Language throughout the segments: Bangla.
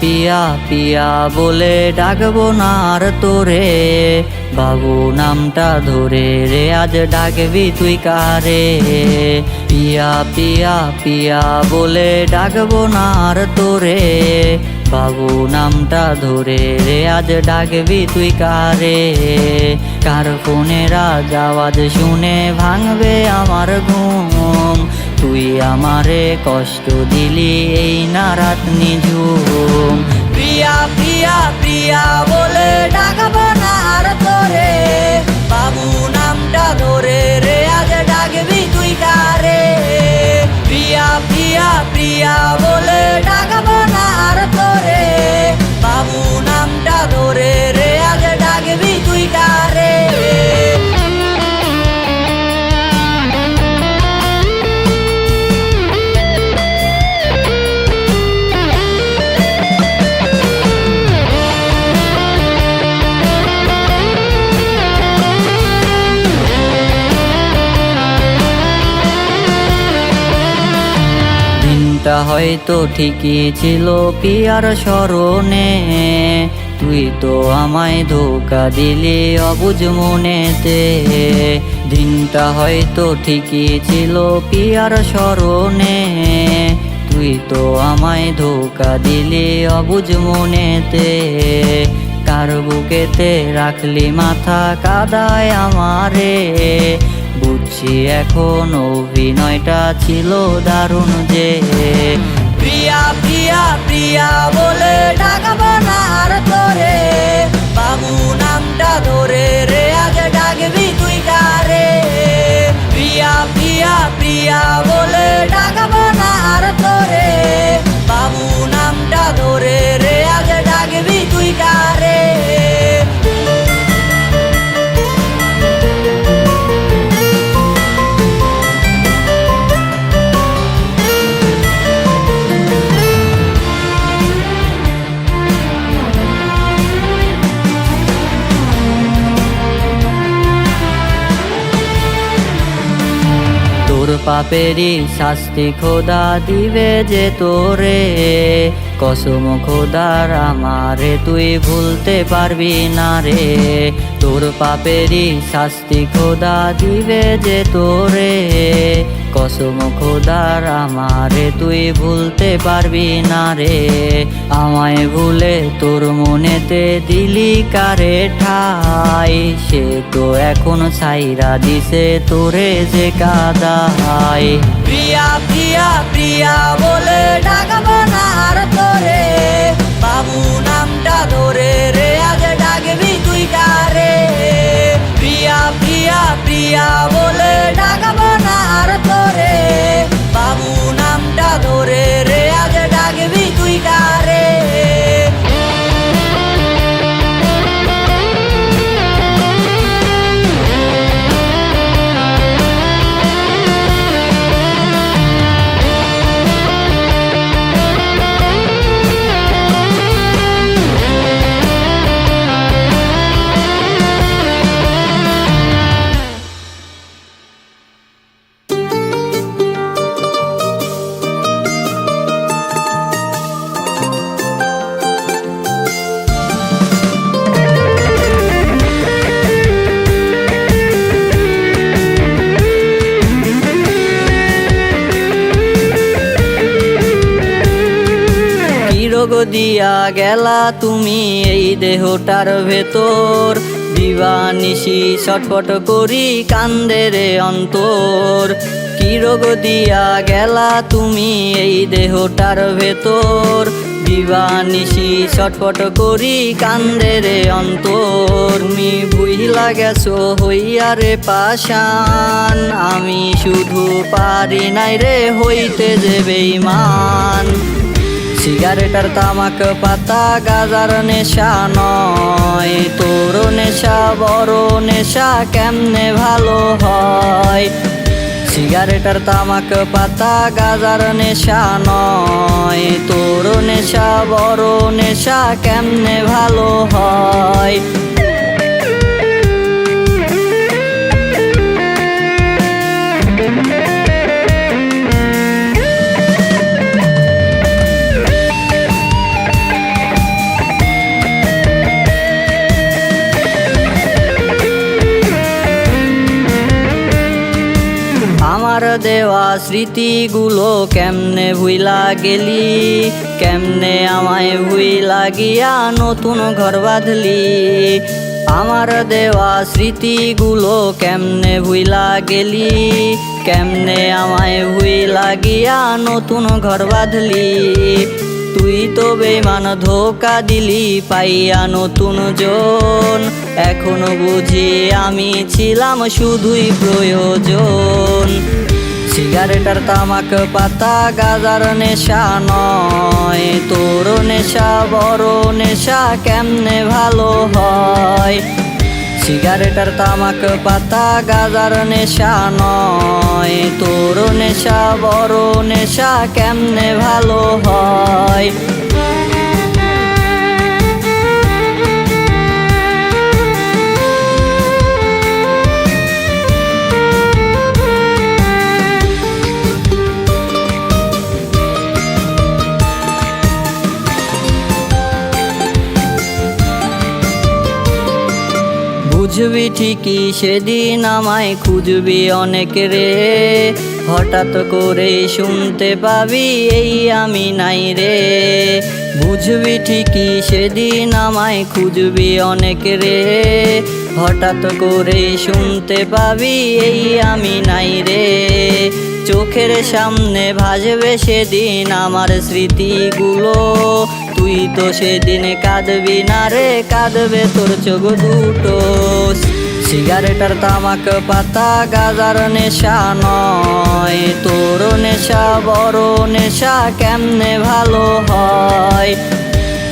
পিয়া পিয়া বলে ডাকবো না আর তোরে। বাবু নামটা ধরে রে, আজ ডাকবি তুই কারে? পিয়া পিয়া পিয়া বলে ডাকবো না আর তোরে। বাবু নামটা ধরে রে, আজ ডাকবি তুই কারে? কার ফোনেরা আওয়াজ শুনে ভাঙবে আমার ঘুম? তুই আমারে কষ্ট দিলি এই না রাত প্রিয়া প্রিয়া প্রিয়া বলে ডাকবো না আর তোরে। বাবু নামটা ধরে রে আজ ডাকবি তুই কারে। প্রিয়া প্রিয়া প্রিয়া বলে ডাকবো না আর তোরে। বাবু নামটা ধরে রে আজ ডাকবি হয়তো ঠিকই ছিল পিয়ার স্মরণে। তুই তো আমায় ধোকা দিলি অবুঝ মনেতে। দিনটা হয়তো ঠিকই ছিল পিয়ার স্মরণে। তুই তো আমায় ধোকা দিলি অবুঝ মনেতে। কার বুকেতে রাখলি মাথা কাদায় আমারে। বুঝছি এখন অভিনয়টা ছিল দারুণ যে। প্রিয়া প্রিয়া প্রিয়া বলে ডাকবো না আর তোরে। বাবু নামটা ধরে রে আগে ডাকবি তুই কারে। প্রিয়া প্রিয়া প্রিয়া বলে ডাকবো না আর তোরে। বাবু নামটা ধরে পাপেরই শাস্তি খোদা দিবে যে তোরে। কসম খোদার আমারে তুই ভুলতে পারবি না রে। তোর পাপেরই শাস্তি খোদা দিবে যে তোরে। কসম খোদার আমারে তুই ভুলতে পারবি না রে। আমায় ভুলে তোর মনেতে দিলি কারে ঠাই। সে তো এখন সাইরা দিছে তোরে যে কাদাই। প্রিয়া প্রিয়া প্রিয়া বলে ডাকবো না আর তোরে। বাবু নামটা ধরে রে, আগে ডাকবি তুই কারে? প্রিয়া প্রিয়া বলে ডাকাবো না আর তোরে। কি রোগ দিয়া গেলা তুমি এই দেহটার ভেতর। দিবানিশি ছটফট করি কান্দে অন্তর। কি রোগ দিয়া গেলা তুমি এই দেহটার ভেতর। দিবানিশি ছটফট করি কান্দে অন্তর। তুমি বুঝলা গেছো হইয়া রে পাশান আমি শুধু পারি নাই রে হইতে যে বেইমান সিগারেটার তামাক পাতা গাজার নেশা নয়। তোর নেশা, বড় নেশা কেমনে ভালো হয়? সিগারেটার তামাক পাতা গাজার নেশা নয়। তোর নেশা, বড় নেশা কেমনে ভালো হয়? আমার দেওয়া স্মৃতিগুলো কেমনে ভুইলা গেলি? কেমনে আমায় ভুইলা গিয়া নতুন ঘর বাঁধলি? আমার দেওয়া স্মৃতিগুলো কেমনে ভুইলা গেলি? কেমনে আমায় ভুইলা গিয়া নতুন ঘর বাঁধলি? তুই তো বেমান ধোকা দিলি, পাইয়া নতুন জন। এখনও বুঝি আমি ছিলাম শুধুই প্রয়োজন। সিগারেটার তামাক পাতা, গাজার নেশা নয়। তোর নেশা, বড় নেশা কেমনে ভালো হয়? সিগারেটার তামাক পাতা, গাজার নেশা নয়। তোর নেশা, বড় নেশা কেমনে ভালো হয়? বুঝবি ঠিকই সেদিন আমায় খুঁজবি অনেক রে। হঠাৎ করে শুনতে পাবি এই আমি নাই রে। বুঝবি ঠিকই সেদিন আমায় খুঁজবি অনেক রে। হঠাৎ করে শুনতে পাবি এই আমি নাই রে। চোখের সামনে ভাসবে সেদিন আমার স্মৃতিগুলো। তুই তো সেদিন কাঁদবি না রে, কাঁদবে তোর চোখ দুটো। সিগারেটার তামাক পাতা গাজার নেশা নয়, তোর নেশা বড় নেশা কেমনে ভালো হয়?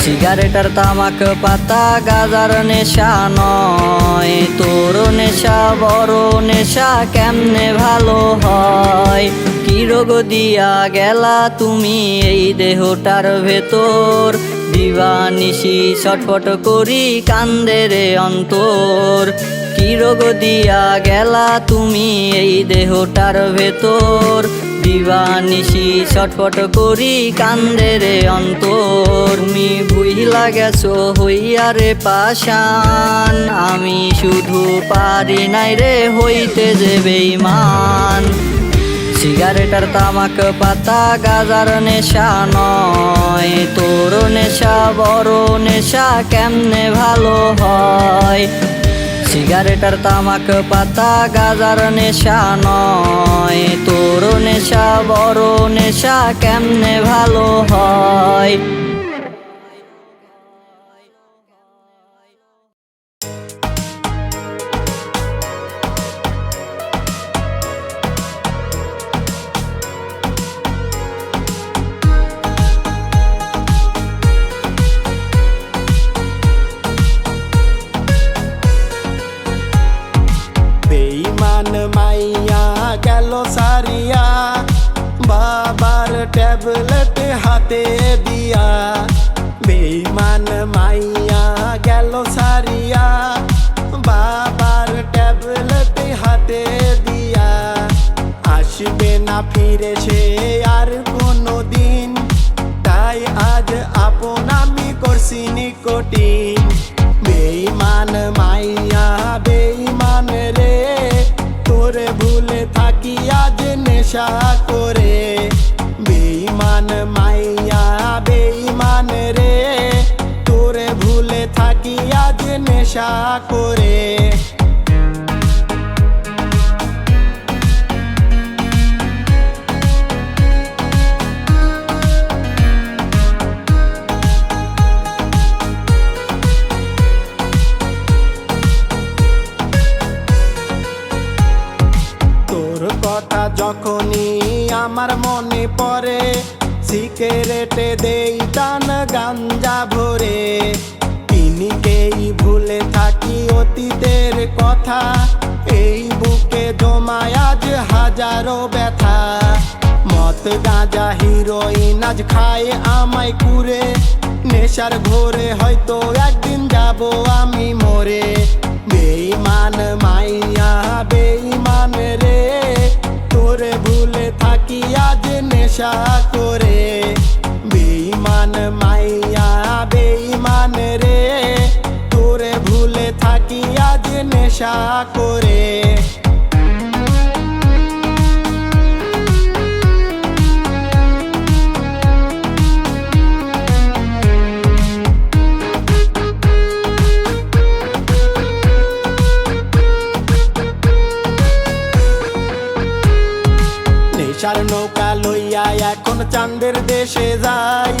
সিগারেটার তামাক পাতা গাজার নেশা নয়, তোর নেশা বড় নেশা কেমনে ভালো হয়? কি রোগ দিয়া গেলা, তুমি এই দেহটার ভেতর। দিবানিশি ছটফট করি কান্দে অন্তর। কি রোগ দিয়া গেলা, তুমি এই দেহটার ভেতর। দিবানিশি ছটফট করি কান্দে অন্তর। তুমি ভুইলা গেছো হইয়া রে পাশান আমি শুধু পারি নাই রে হইতে যে বেইমান সিগারেটার তামাক পাতা, গাজার নেশা নয়। তোর নেশা, বড় নেশা কেমনে ভালো হয়? সিগারেটার তামাক পাতা, গাজার নেশা নয়। তোর নেশা, বড় নেশা কেমনে ভালো হয়? ট্যাবলেট হাতে দিয়া। বেইমান মাইয়া গেল সারিয়া বাবার ট্যাবলেট হাতে দিয়া। আসবে না ফিরে সে আর কোনো দিন তাই আজ আপন আমি করছি নিকটিন। বেইমান মাইয়া বেইমান রে, তোরে ভুলে থাকি আজ নেশা করে। নেশা করে। কথা যখনই আমার মনে পড়ে সিগারেটে দেই টান গাঞ্জা ভরে। কথা এই বুকে জমায় আজ হাজারো ব্যথা। মত গাঁজা হিরোইন আজ খায় আমায় কুরে নেশার ঘোরে হয়তো একদিন যাব আমি মরে। বেইমান মাইয়া বেইমান রে। তোরে ভুলে থাকি আজ নেশা করে। বেইমান মাইয়া বেইমান রে। নেশা করে। নেশার নৌকা লইয়া এখন চান্দের দেশে যাই।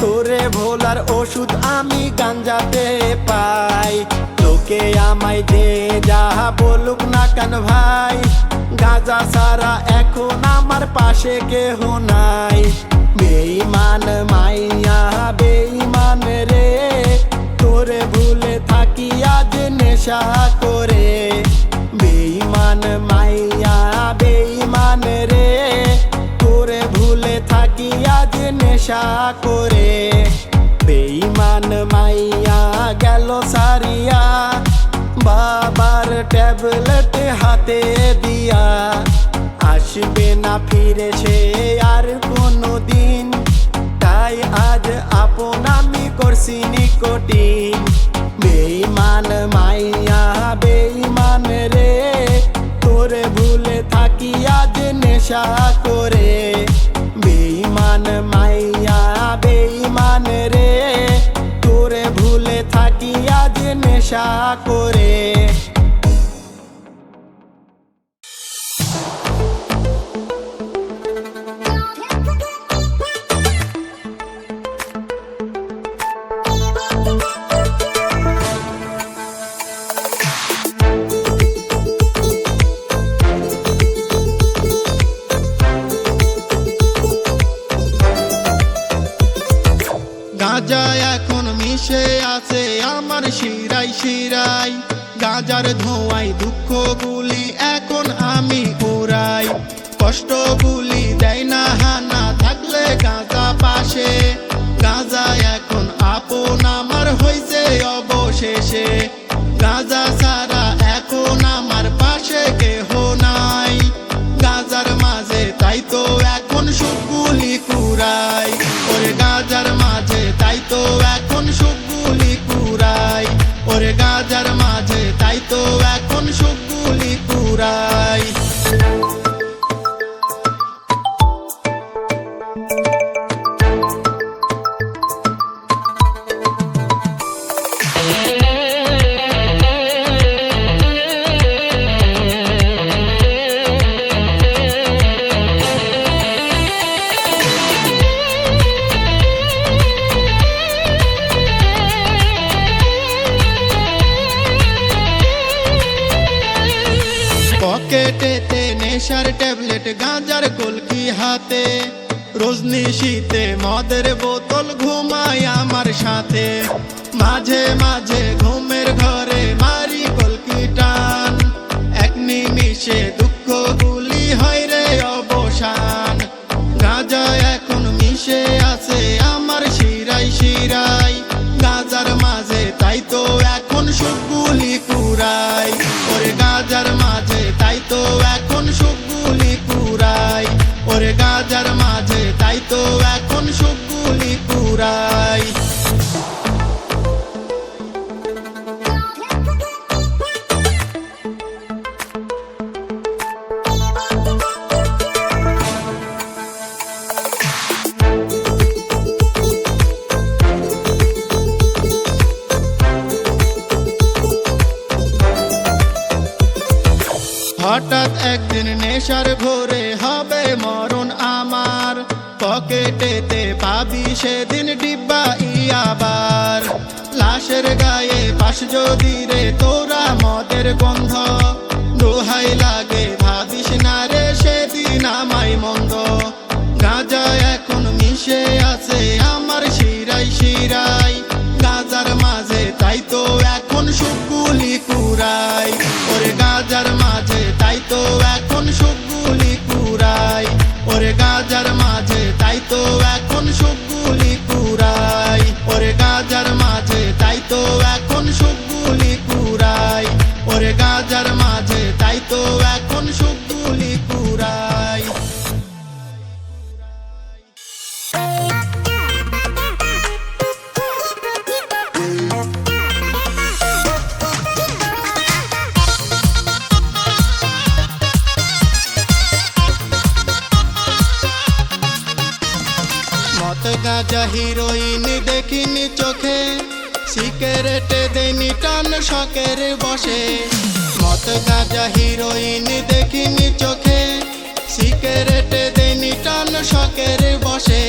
তোরে ভোলার ওষুধ আমি গাঞ্জাতে পাই। লোকে আমায় যে যাহা বলুক না কেন ভাই। গাঁজা সারা এখন আমার পাশে কেহ নাই। বেইমান মাইয়া বেইমান রে, তোরে ভুলে থাকি আজ নেশা করে। বেইমান মাইয়া বেইমান রে, তোরে ভুলে থাকি আজ নেশা করে। ট্যাবলেট হাতে দিয়া। আসবে না ফিরে সে আর কোনো দিন তাই আজ আপন আমি করছি নিকটিন। বেইমান মাইয়া বেইমান রে, তোরে ভুলে থাকি আজ নেশা করে। বেইমান মাইয়া বেইমান রে, তোরে ভুলে থাকি আজ নেশা করে। গাঁজা এখন মিশে আছে আমার শিরাই শিরাই গাঁজার দুঃখ দুঃখগুলি এখন আমি উড়াই। কষ্টগুলি দেয় না হানা, থাকলে গাঁজা পাশে। গাঁজা এখন আপন আমার হইছে অবশেষে। গাঁজা সারা হাতে। রোজনি শীতে মদের বোতল ঘুমায় আমার সাথে। মাঝে মাঝে ঘুমের ঘরে মারি কলকি টান। এক নিমিষে দুঃখগুলি হয় রে অবসান। গাঁজা এখন মিশে আছে আমার শিরাই শিরাই গাজার মাঝে তাই তো এখন সুখগুলি কুড়াই ওরে গাজার মাঝে যদি রে তোরা মদের গন্ধ শখের বসে। মত গাজা হিরোইন দেখিনি চোখে। সিগারেট দেনি টান শখের বসে।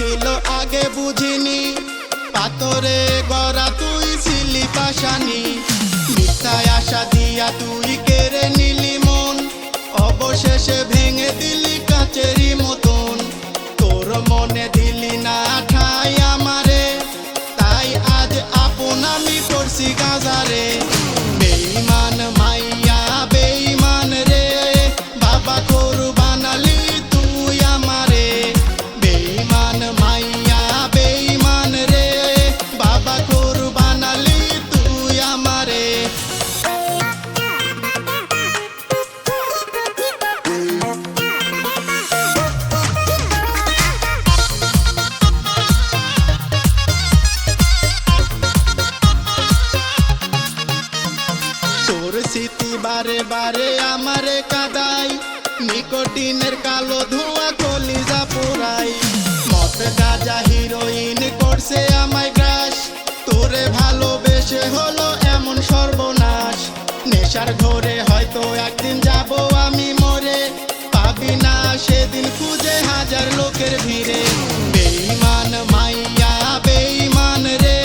ছল আগে বুঝিনি। পাতরে গড়া তুই ছিলি পাশানি। মিথ্যায় আশা দিয়া তুই কেড়ে নিলি মন। অবশেষে তোরে ভালোবেসে হলো এমন সর্বনাশ। নেশার ঘরে হয়তো একদিন যাব আমি মরে। পাবি না সেদিন খুঁজে হাজার লোকের ভিড়ে। বেইমান মাইয়া বেইমান রে।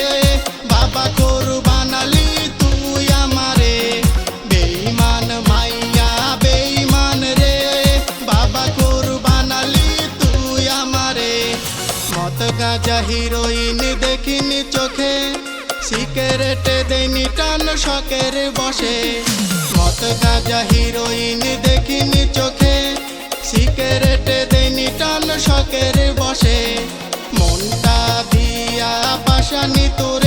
বাবা করু বানালি তুই আমারে। বেইমান মাইয়া বেইমান রে। বাবা করু বানালি তুই আমারে। মত গাজা হিরোইন সিগারেটে দেনি টান শখের বসে। মত গাজা হিরোইন দেখিনি চোখে। সিগারেটে দেনি টান শখের বসে। মনটা দিয়া পাশানি তো